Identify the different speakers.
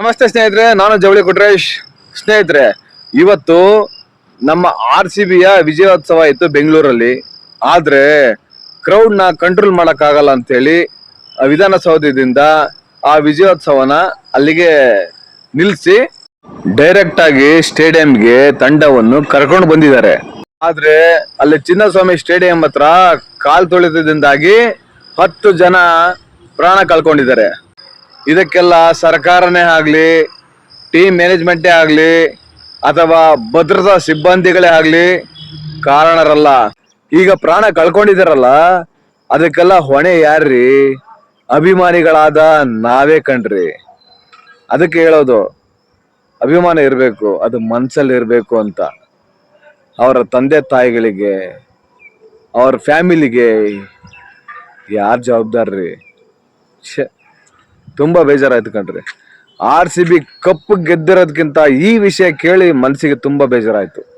Speaker 1: ನಮಸ್ತೆ ಸ್ನೇಹಿತರೆ, ನಾನು ಜವಳಿ ಕೊಟ್ರೇಶ್. ಸ್ನೇಹಿತರೆ, ಇವತ್ತು ನಮ್ಮ ಆರ್ ಸಿ ಬಿಯ ವಿಜಯೋತ್ಸವ ಇತ್ತು ಬೆಂಗಳೂರಲ್ಲಿ. ಆದರೆ ಕ್ರೌಡ್ನ ಕಂಟ್ರೋಲ್ ಮಾಡೋಕ್ಕಾಗಲ್ಲ ಅಂಥೇಳಿ ವಿಧಾನಸೌಧದಿಂದ ಆ ವಿಜಯೋತ್ಸವನ ಅಲ್ಲಿಗೆ ನಿಲ್ಲಿಸಿ ಡೈರೆಕ್ಟಾಗಿ ಸ್ಟೇಡಿಯಂಗೆ ತಂಡವನ್ನು ಕರ್ಕೊಂಡು ಬಂದಿದ್ದಾರೆ. ಆದರೆ ಅಲ್ಲಿ ಚಿನ್ನಸ್ವಾಮಿ ಸ್ಟೇಡಿಯಂ ಹತ್ರ ಕಾಲು ತೊಳೆತದಿಂದಾಗಿ ಹತ್ತು ಜನ ಪ್ರಾಣ ಕಳ್ಕೊಂಡಿದ್ದಾರೆ. ಇದಕ್ಕೆಲ್ಲ ಸರ್ಕಾರನೇ ಆಗಲಿ ಟೀಮ್ ಮ್ಯಾನೇಜ್ಮೆಂಟೇ ಆಗಲಿ, ಅಥವಾ ಭದ್ರತಾ ಸಿಬ್ಬಂದಿಗಳೇ ಆಗಲಿ ಕಾರಣರಲ್ಲ. ಈಗ ಪ್ರಾಣ ಕಳ್ಕೊಂಡಿದಾರಲ್ಲ ಅದಕ್ಕೆಲ್ಲ ಹೊಣೆ ಯಾರ್ರಿ? ಅಭಿಮಾನಿಗಳಾದ ನಾವೇ ಕಣ್ರಿ. ಅದಕ್ಕೆ ಹೇಳೋದು, ಅಭಿಮಾನ ಇರಬೇಕು, ಅದು ಮನಸ್ಸಲ್ಲಿ ಇರಬೇಕು ಅಂತ. ಅವರ ತಂದೆ ತಾಯಿಗಳಿಗೆ, ಅವ್ರ ಫ್ಯಾಮಿಲಿಗೆ ಯಾರು ಜವಾಬ್ದಾರ್ರಿ? ಛೆ. ತುಂಬಾ ಬೇಜಾರಾಯ್ತು ಕಣ್ರಿ. ಆರ್ ಸಿ ಬಿ ಕಪ್ ಗೆದ್ದಿರೋದ್ಕಿಂತ ಈ ವಿಷಯ ಕೇಳಿ ಮನಸ್ಸಿಗೆ ತುಂಬಾ ಬೇಜಾರಾಯ್ತು.